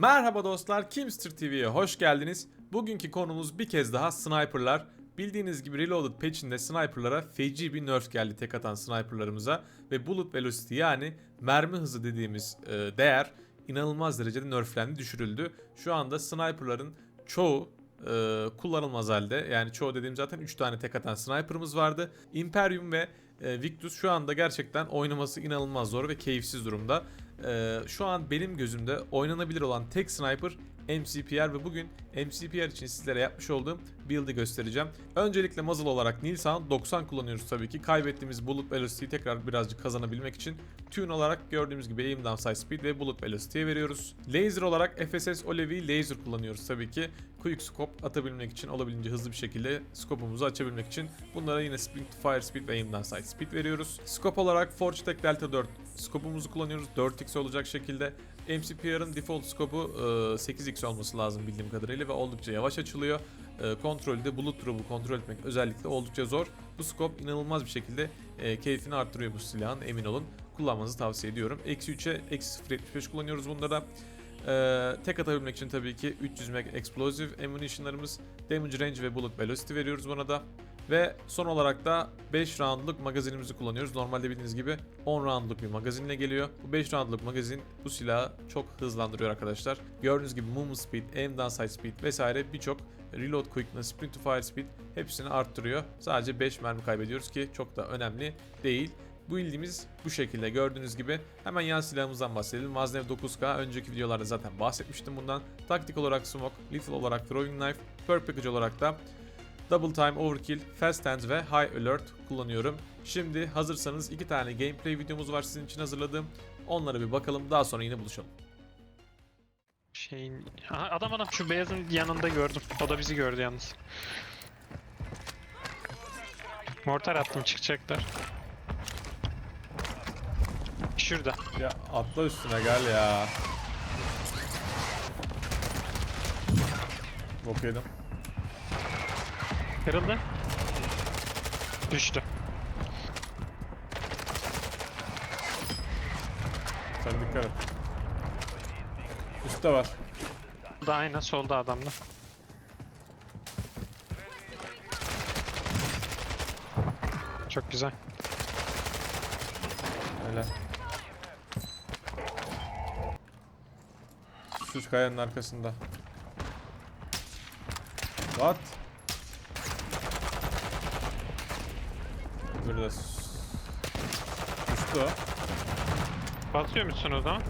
Merhaba dostlar, Kimster TV'ye hoş geldiniz. Bugünkü konumuz bir kez daha sniperlar. Bildiğiniz gibi Reloaded patch'inde sniperlara feci bir nerf geldi tek atan sniperlarımıza. Ve bullet velocity yani mermi hızı dediğimiz e, değer inanılmaz derecede nerflendi, düşürüldü. Şu anda sniperların çoğu e, kullanılmaz halde. Yani çoğu dediğim zaten 3 tane tek atan sniper'ımız vardı. Imperium ve e, Victus şu anda gerçekten oynaması inanılmaz zor ve keyifsiz durumda. E, şu an benim gözümde oynanabilir olan tek sniper MCPR ve bugün MCPR için sizlere yapmış olduğum build'i göstereceğim. Öncelikle muzzle olarak Nilsan 90 kullanıyoruz tabii ki. Kaybettiğimiz bullet velocity'yi tekrar birazcık kazanabilmek için tune olarak gördüğümüz gibi aim down sight speed ve bullet velocity'ye veriyoruz. Laser olarak FSS Olevi laser kullanıyoruz tabii ki. Quick scope atabilmek için olabildiğince hızlı bir şekilde scope'umuzu açabilmek için bunlara yine sprint to fire speed ve aim down sight speed veriyoruz. Scope olarak Forge Tech Delta 4 scope'umuzu kullanıyoruz. 4x olacak şekilde. MCPR'ın default scope'u e, 8x olması lazım bildiğim kadarıyla ve oldukça yavaş açılıyor. E, Kontrolü de bullet drop'u kontrol etmek özellikle oldukça zor. Bu scope inanılmaz bir şekilde e, keyfini arttırıyor bu silahın emin olun. Kullanmanızı tavsiye ediyorum. Eksi 3'e eksi 0.75 kullanıyoruz bunda da. Ee, tek atabilmek için tabii ki 300 meg explosive ammunition'larımız, damage range ve bullet velocity veriyoruz buna da. Ve son olarak da 5 roundluk magazinimizi kullanıyoruz. Normalde bildiğiniz gibi 10 roundluk bir magazinle geliyor. Bu 5 roundluk magazin bu silahı çok hızlandırıyor arkadaşlar. Gördüğünüz gibi movement speed, aim down sight speed vesaire birçok reload quickness, sprint to fire speed hepsini arttırıyor. Sadece 5 mermi kaybediyoruz ki çok da önemli değil. Bu ildiğimiz bu şekilde gördüğünüz gibi hemen yan silahımızdan bahsedelim. Maznev 9K önceki videolarda zaten bahsetmiştim bundan. Taktik olarak smoke, lethal olarak throwing knife, perk package olarak da double time overkill, fast hands ve high alert kullanıyorum. Şimdi hazırsanız iki tane gameplay videomuz var sizin için hazırladığım. Onlara bir bakalım daha sonra yine buluşalım. Şeyin... Aha, adam adam şu beyazın yanında gördüm. O da bizi gördü yalnız. Mortar attım çıkacaklar. Şurada. Ya atla üstüne gel ya. Bok yedim. Kırıldı. Düştü. Sen dikkat et. Üstte var. Bu da aynen solda adamda. Çok güzel. Öyle. Şu kayanın arkasında. What? S- Düştü o. Basıyor musun o zaman?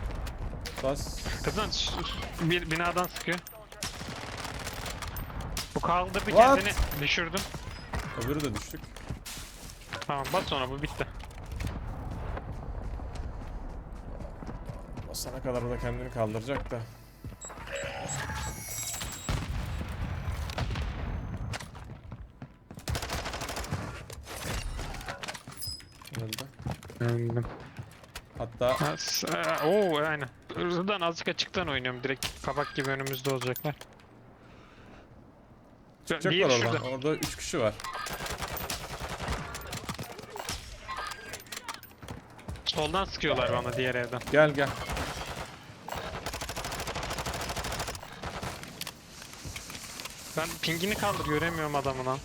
Bas. Kızın ş- bir binadan sıkıyor. Bu kaldırdı What? kendini düşürdüm. Öbürü de düştük. Tamam bas ona bu bitti. Basana kadar o da kendini kaldıracak da. Öldü. Öldüm. Hatta Oo aynen. Hızlıdan azıcık açıktan oynuyorum direkt kabak gibi önümüzde olacaklar. çıkacaklar oradan. şurada. Orada 3 kişi var. Soldan sıkıyorlar bana diğer evden. Gel gel. Ben pingini kaldır göremiyorum adamı lan.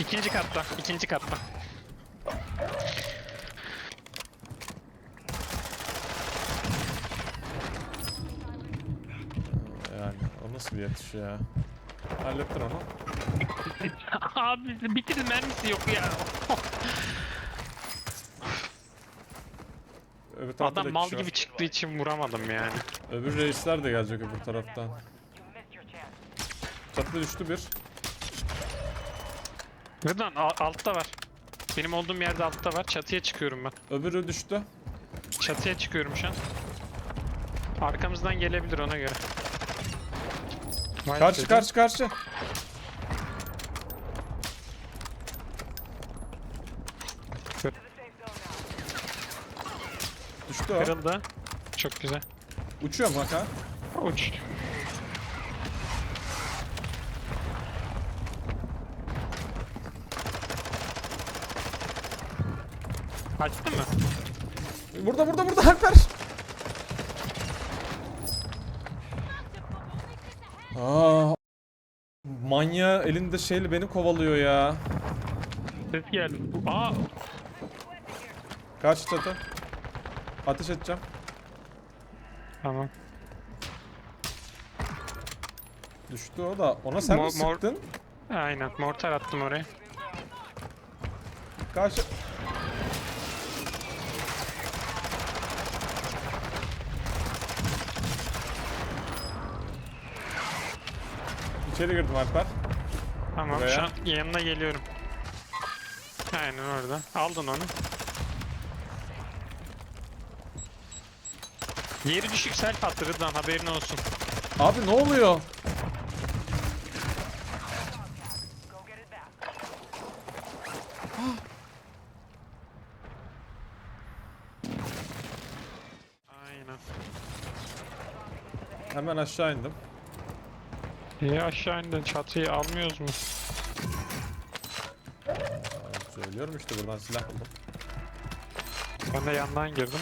İkinci katta, ikinci katta. Yani o nasıl bir yatış ya? Hallettin onu. Abi bitirin mermisi yok ya. Öbür tarafta Adam da mal kişi gibi var. çıktığı için vuramadım yani. Öbür reisler de gelecek öbür taraftan. Çatıda düştü bir. Buradan a- altta var. Benim olduğum yerde altta var. Çatıya çıkıyorum ben. Öbürü düştü. Çatıya çıkıyorum şu an. Arkamızdan gelebilir ona göre. Vay Karşı dedim. karşı karşı. Düştü o. Kırıldı. Çok güzel. Uçuyor mu bak ha? Uç. Açtın mı? Burada burada burada Alper. Aa, manya elinde şeyle beni kovalıyor ya. Ses geldi. Aa Kaç çatı? Ateş edeceğim. tamam. Düştü o da. Ona sen mi Mor- mor- sıktın? Aynen mortar attım oraya. Karşı... İçeri girdim Alper. Tamam Buraya. şu an yanına geliyorum. Aynen orada. Aldın onu. Yeri düşük self attı Rıdvan haberin olsun. Abi ne oluyor? Aynen. Hemen aşağı indim. İyi aşağı indin çatıyı almıyoruz mu? Söylüyorum işte buradan silah buldum. Ben de yandan girdim.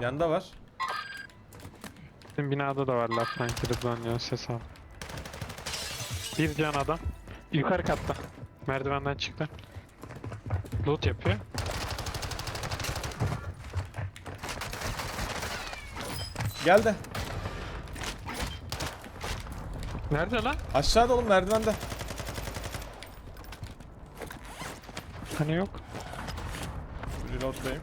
Yanda var. Bizim binada da varlar sanki Rıdvan ya ses al. Bir can adam. Yukarı katta. Merdivenden çıktı. Loot yapıyor. Geldi. Nerede lan? Aşağıda oğlum merdivende. Hani yok. Reload'dayım.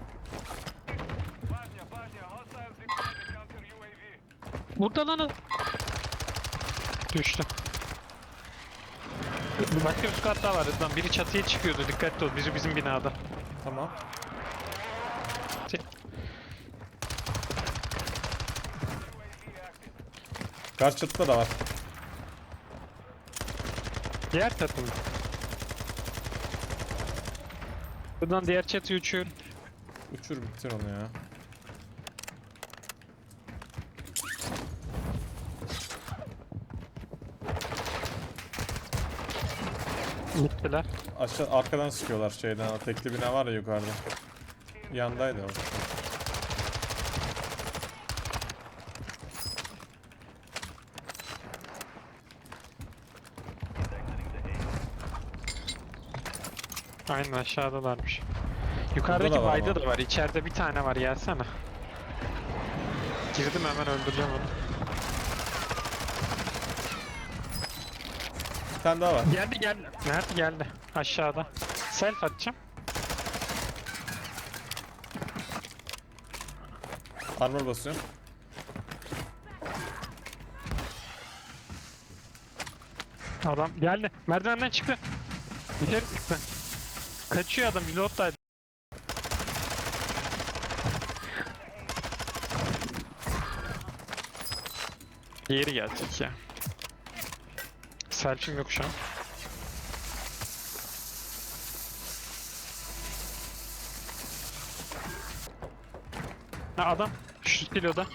Burada lan. Düştü. Başka üst kat daha var Rıdvan. Biri çatıya çıkıyordu. Dikkatli ol. Biri bizim binada. Tamam. Karşı çatıda da var. Diğer çatı mı? Buradan diğer çatıya uçuyorum. Uçur bitir onu ya. Gittiler. Aşağı arkadan sıkıyorlar şeyden. Tekli bina var ya yukarıda. Yandaydı o. Aynen aşağıdalarmış. Yukarıdaki da var bayda ama. da var. İçeride bir tane var. Gelsene. Girdim hemen öldüreceğim onu. Bir tane daha var. Geldi geldi. Nerede geldi? Aşağıda. Self atacağım. Armor basıyorum. Adam geldi. Merdivenden çıktı. Dışarı çıktı. Kaçıyor adam. Reload'daydı. Diğeri gelecek ya. Selfie'm yok şu an. Ha adam. Şu siloda.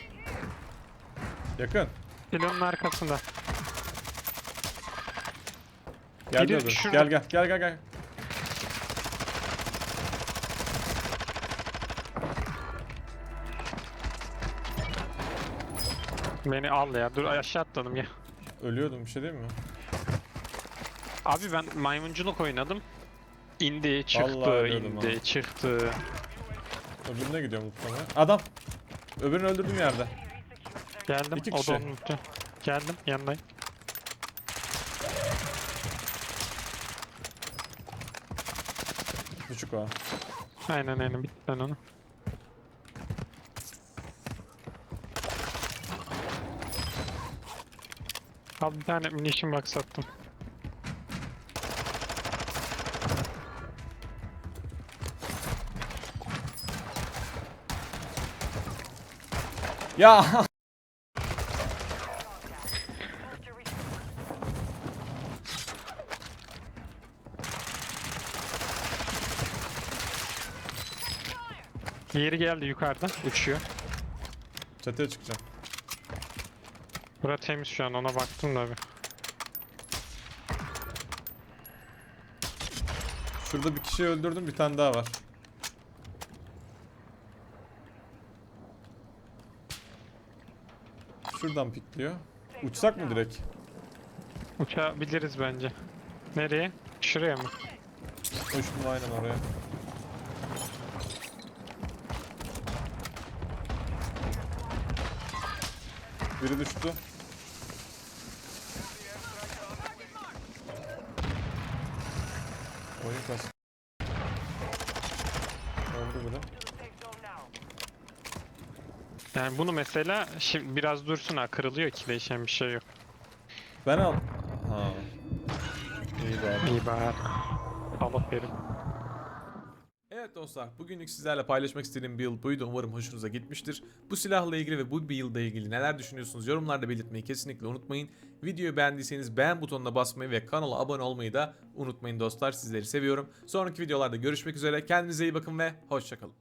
Yakın. Silonun arkasında. Gel Biri öbür. şurada. Gel gel gel gel gel. Beni al ya. Dur aşağı atladım ya. Ölüyordum bir şey değil mi? Abi ben maymunculuk oynadım. İndi, çıktı, Vallahi ölüyordum indi, ha. çıktı. Öbürüne gidiyorum muhtemelen. Adam. Öbürünü öldürdüm yerde. Geldim, İki kişi. da unuttu. Geldim, yanındayım. Küçük o. Aynen aynen, bitti ben onu. Al bir tane munition box attım. Ya Diğeri geldi yukarıda, uçuyor. Çatıya çıkacağım. Bura temiz şu an ona baktım da bir. Şurada bir kişiyi öldürdüm bir tane daha var. Şuradan pikliyor. Uçsak mı direkt? Uçabiliriz bence. Nereye? Şuraya mı? Uçtum aynen oraya. Biri düştü. Kas. Öldü biri. Yani bunu mesela şimdi biraz dursun ha kırılıyor ki değişen bir şey yok. Ben al. Ha. İyi bari. İyi bari. Allah verin. Evet dostlar bugünlük sizlerle paylaşmak istediğim build buydu. Umarım hoşunuza gitmiştir. Bu silahla ilgili ve bu build ile ilgili neler düşünüyorsunuz yorumlarda belirtmeyi kesinlikle unutmayın. Videoyu beğendiyseniz beğen butonuna basmayı ve kanala abone olmayı da unutmayın dostlar. Sizleri seviyorum. Sonraki videolarda görüşmek üzere. Kendinize iyi bakın ve hoşçakalın.